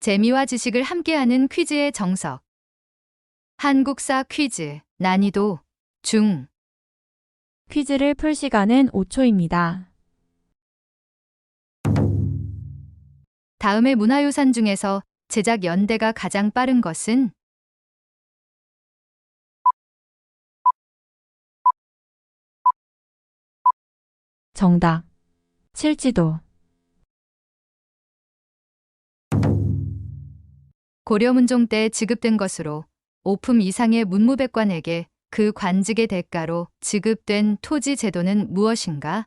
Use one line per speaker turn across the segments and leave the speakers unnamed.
재미와 지식을 함께하는 퀴즈의 정석. 한국사 퀴즈, 난이도 중.
퀴즈를 풀 시간은 5초입니다.
다음의 문화유산 중에서 제작 연대가 가장 빠른 것은
정답. 칠지도.
고려 문종 때 지급된 것으로 오품 이상의 문무백관에게 그 관직의 대가로 지급된 토지 제도는 무엇인가?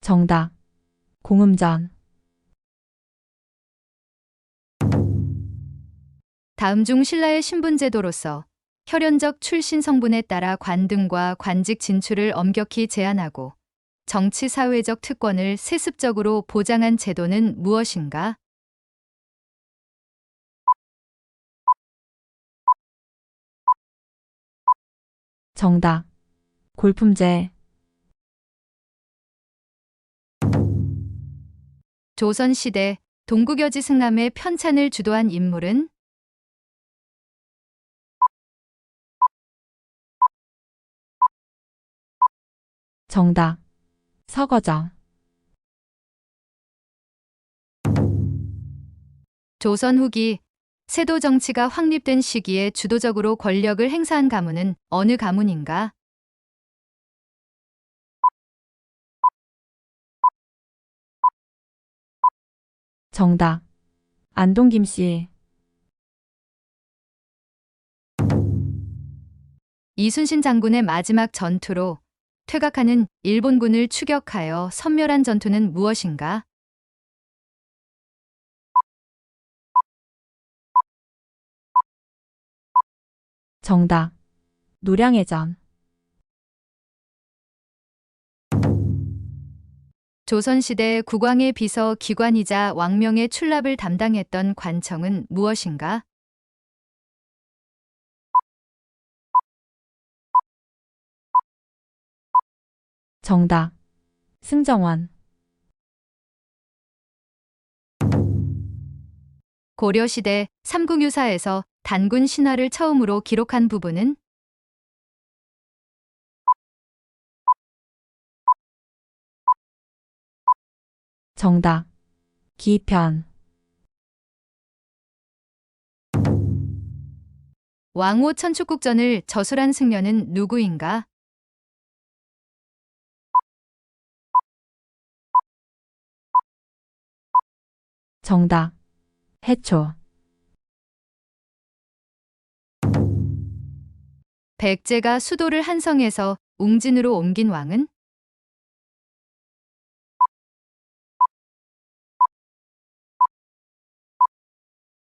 정답. 공음전.
다음 중 신라의 신분 제도로서 혈연적 출신 성분에 따라 관등과 관직 진출을 엄격히 제한하고 정치 사회적 특권을 세습적으로 보장한 제도는 무엇인가?
정답. 골품제.
조선 시대 동국여지 승람의 편찬을 주도한 인물은
정답. 서거정.
조선 후기 세도 정치가 확립된 시기에 주도적으로 권력을 행사한 가문은 어느 가문인가?
정답. 안동 김씨.
이순신 장군의 마지막 전투로 퇴각하는 일본군을 추격하여 선멸한 전투는 무엇인가?
정답. 노량해전.
조선시대 국왕의 비서 기관이자 왕명의 출납을 담당했던 관청은 무엇인가?
정답. 승정원.
고려시대 삼국유사에서 단군 신화를 처음으로 기록한 부분은
정답. 기편.
왕호 천축국전을 저술한 승려는 누구인가?
정답. 해초.
백제가 수도를 한성에서 웅진으로 옮긴 왕은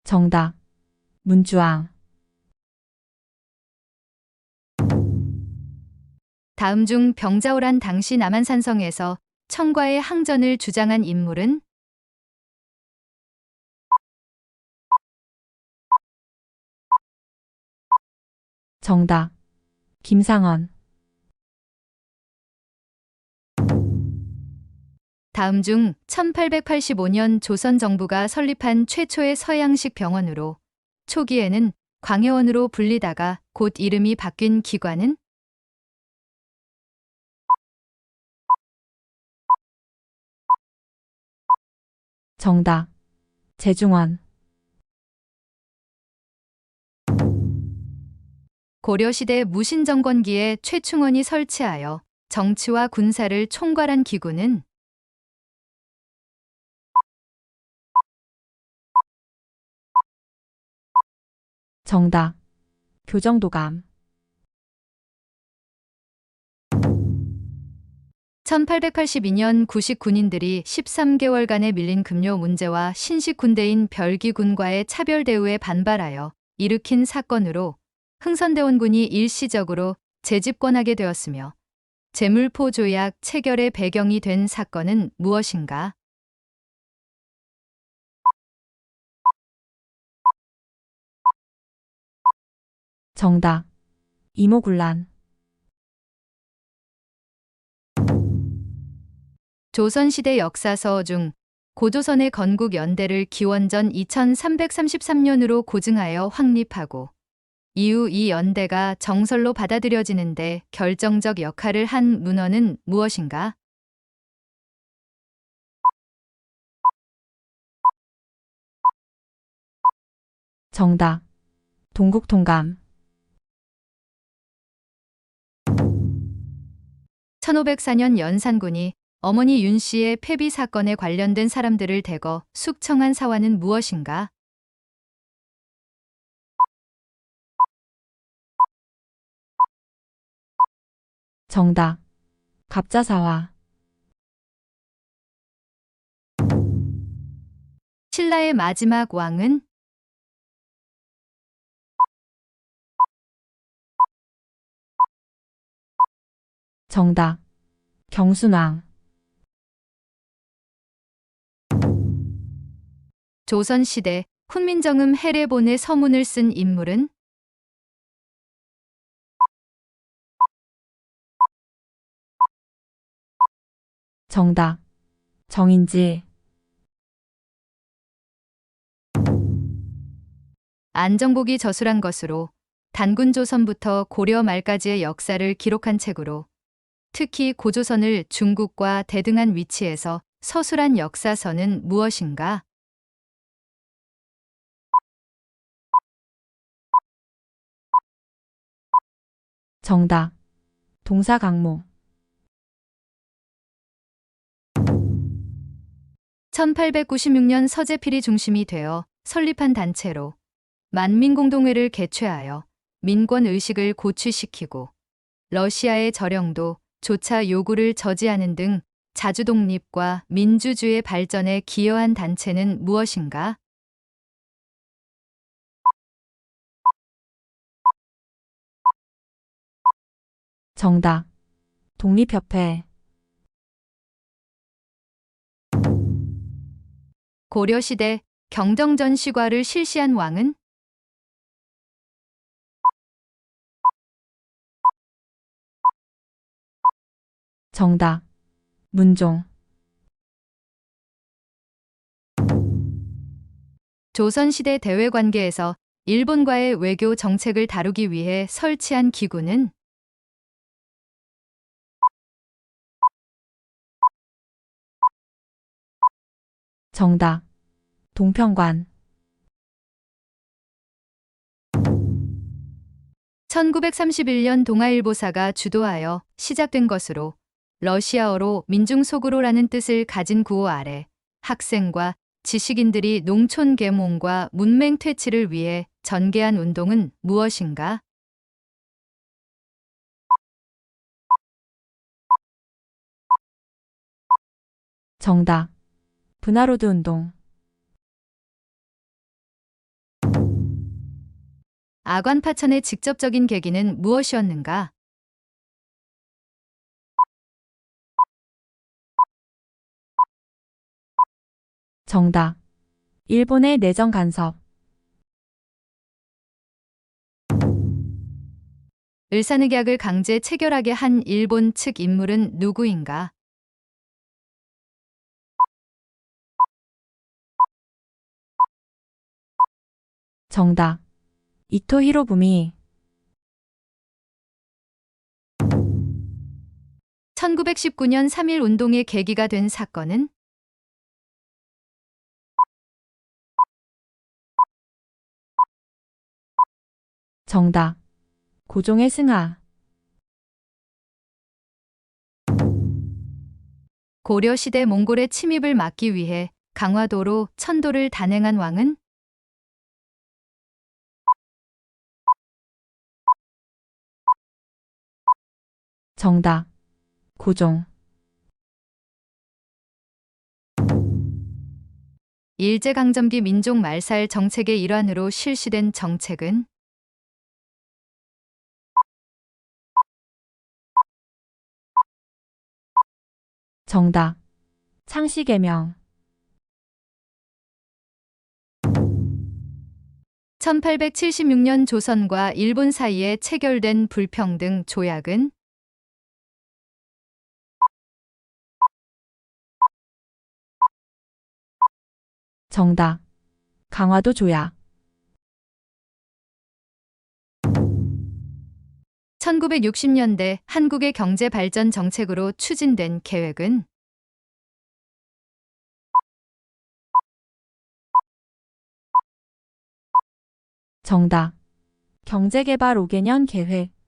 정답. 문주왕.
다음 중 병자호란 당시 남한산성에서 청과의 항전을 주장한 인물은
정답. 김상원.
다음 중 1885년 조선 정부가 설립한 최초의 서양식 병원으로 초기에는 광해원으로 불리다가 곧 이름이 바뀐 기관은
정답. 재중원.
고려시대 무신정권기에 최충원이 설치하여 정치와 군사를 총괄한 기구는
정답. 교정도감.
1882년 구식 군인들이 13개월간에 밀린 급료 문제와 신식 군대인 별기 군과의 차별 대우에 반발하여 일으킨 사건으로 흥선대원군이 일시적으로 재집권하게 되었으며 재물포 조약 체결의 배경이 된 사건은 무엇인가?
정답. 이모군란.
조선시대 역사서 중 고조선의 건국 연대를 기원전 2333년으로 고증하여 확립하고 이후 이 연대가 정설로 받아들여지는데 결정적 역할을 한 문헌은 무엇인가?
정답. 동국통감.
1504년 연산군이 어머니 윤 씨의 폐비 사건에 관련된 사람들을 대거 숙청한 사화는 무엇인가?
정답. 갑자사화.
신라의 마지막 왕은
정답. 경순왕.
조선시대 훈민정음 해례본의 서문을 쓴 인물은
정답. 정인지.
안정복이 저술한 것으로 단군 조선부터 고려 말까지의 역사를 기록한 책으로 특히 고조선을 중국과 대등한 위치에서 서술한 역사서는 무엇인가?
정답. 동사 강모.
1896년 서재필이 중심이 되어 설립한 단체로 만민공동회를 개최하여 민권 의식을 고취시키고 러시아의 저령도 조차 요구를 저지하는 등 자주 독립과 민주주의 발전에 기여한 단체는 무엇인가?
정답. 독립협회.
고려시대 경정전 시과를 실시한 왕은
정답. 문종.
조선시대 대외 관계에서 일본과의 외교 정책을 다루기 위해 설치한 기구는
정답. 동평관.
1931년 동아일보사가 주도하여 시작된 것으로 러시아어로 민중 속으로라는 뜻을 가진 구호 아래 학생과 지식인들이 농촌 계몽과 문맹 퇴치를 위해 전개한 운동은 무엇인가?
정답. 분하로드 운동.
아관 파천의 직접적인 계기는 무엇이었는가?
정답. 일본의 내정 간섭.
을사늑약을 강제 체결하게 한 일본 측 인물은 누구인가?
정답. 이토 히로부미.
1919년 3.1 운동의 계기가 된 사건은
정답. 고종의 승하.
고려시대 몽골의 침입을 막기 위해 강화도로 천도를 단행한 왕은
정답. 고종.
일제강점기 민족 말살 정책의 일환으로 실시된 정책은
정답. 창씨개명.
1876년 조선과 일본 사이에 체결된 불평등 조약은
정답. 강화도 조약.
1960년대 한국의 경제 발전 정책으로 추진된 계획은
정답. 경제개발 5개년 계획.